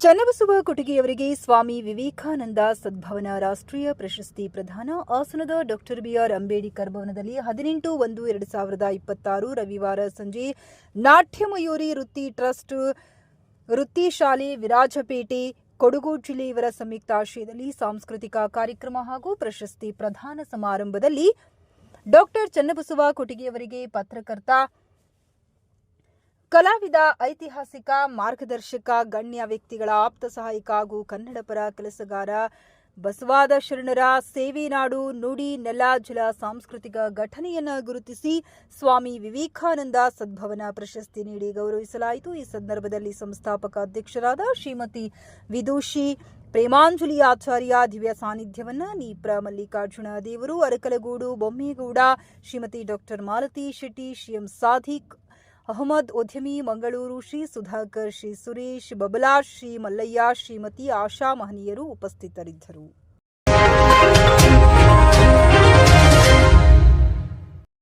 ಚನ್ನಬಸವ ಕೊಟಗಿಯವರಿಗೆ ಸ್ವಾಮಿ ವಿವೇಕಾನಂದ ಸದ್ಭವನ ರಾಷ್ಟ್ರೀಯ ಪ್ರಶಸ್ತಿ ಪ್ರದಾನ. ಹಾಸನದ ಡಾಕ್ಟರ್ ಬಿಆರ್ ಅಂಬೇಡ್ಕರ್ ಭವನದಲ್ಲಿ ಹದಿನೆಂಟು ಒಂದು ಎರಡು ಸಾವಿರದ ಇಪ್ಪತ್ತಾರು ರವಿವಾರ ಸಂಜೆ ನಾಟ್ಯಮಯೂರಿ ವೃತ್ತಿ ಟ್ರಸ್ಟ್, ವೃತ್ತಿ ಶಾಲೆ ವಿರಾಜಪೇಟೆ, ಕೊಡಗು ಜಿಲ್ಲೆಯವರ ಸಂಯುಕ್ತ ಆಶ್ರಯದಲ್ಲಿ ಸಾಂಸ್ಕೃತಿಕ ಕಾರ್ಯಕ್ರಮ ಹಾಗೂ ಪ್ರಶಸ್ತಿ ಪ್ರದಾನ ಸಮಾರಂಭದಲ್ಲಿ ಡಾಕ್ಟರ್ ಚನ್ನಬಸವ ಕೊಟಗಿಯವರಿಗೆ ಪತ್ರಕರ್ತ ಕಲಾವಿದ, ಐತಿಹಾಸಿಕ, ಮಾರ್ಗದರ್ಶಕ, ಗಣ್ಯ ವ್ಯಕ್ತಿಗಳ ಆಪ್ತ ಸಹಾಯಕ ಹಾಗೂ ಕನ್ನಡಪರ ಕೆಲಸಗಾರ ಬಸವಾದ ಶರಣರ ಸೇವೆ ನಾಡು ನುಡಿ ನೆಲ ಜಲ ಸಾಂಸ್ಕೃತಿಕ ಘಟನೆಯನ್ನು ಗುರುತಿಸಿ ಸ್ವಾಮಿ ವಿವೇಕಾನಂದ ಸದ್ಭವನ ಪ್ರಶಸ್ತಿ ನೀಡಿ ಗೌರವಿಸಲಾಯಿತು. ಈ ಸಂದರ್ಭದಲ್ಲಿ ಸಂಸ್ಥಾಪಕ ಅಧ್ಯಕ್ಷರಾದ ಶ್ರೀಮತಿ ವಿದೂಷಿ ಪ್ರೇಮಾಂಜಲಿ ಆಚಾರ್ಯ ದಿವ್ಯ ಸಾನ್ನಿಧ್ಯವನ್ನು ನೀಪ್ರ ಮಲ್ಲಿಕಾರ್ಜುನ ದೇವರು, ಅರಕಲಗೂಡು, ಬೊಮ್ಮೇಗೌಡ, ಶ್ರೀಮತಿ ಡಾಕ್ಟರ್ ಮಾಲತಿ ಶೆಟ್ಟಿ ಶಿಎಂ ಸಾಧಿಕ್ ಅಹಮದ್ ಉದ್ಯಮಿ ಮಂಗಳೂರು ಶ್ರೀ ಸುಧಾಕರ್ ಶ್ರೀ ಸುರೇಶ್ ಬಬಲಾ ಶ್ರೀ ಮಲ್ಲಯ್ಯ ಶ್ರೀಮತಿ ಆಶಾ ಮಹನೀಯರು ಉಪಸ್ಥಿತರಿದ್ದರು.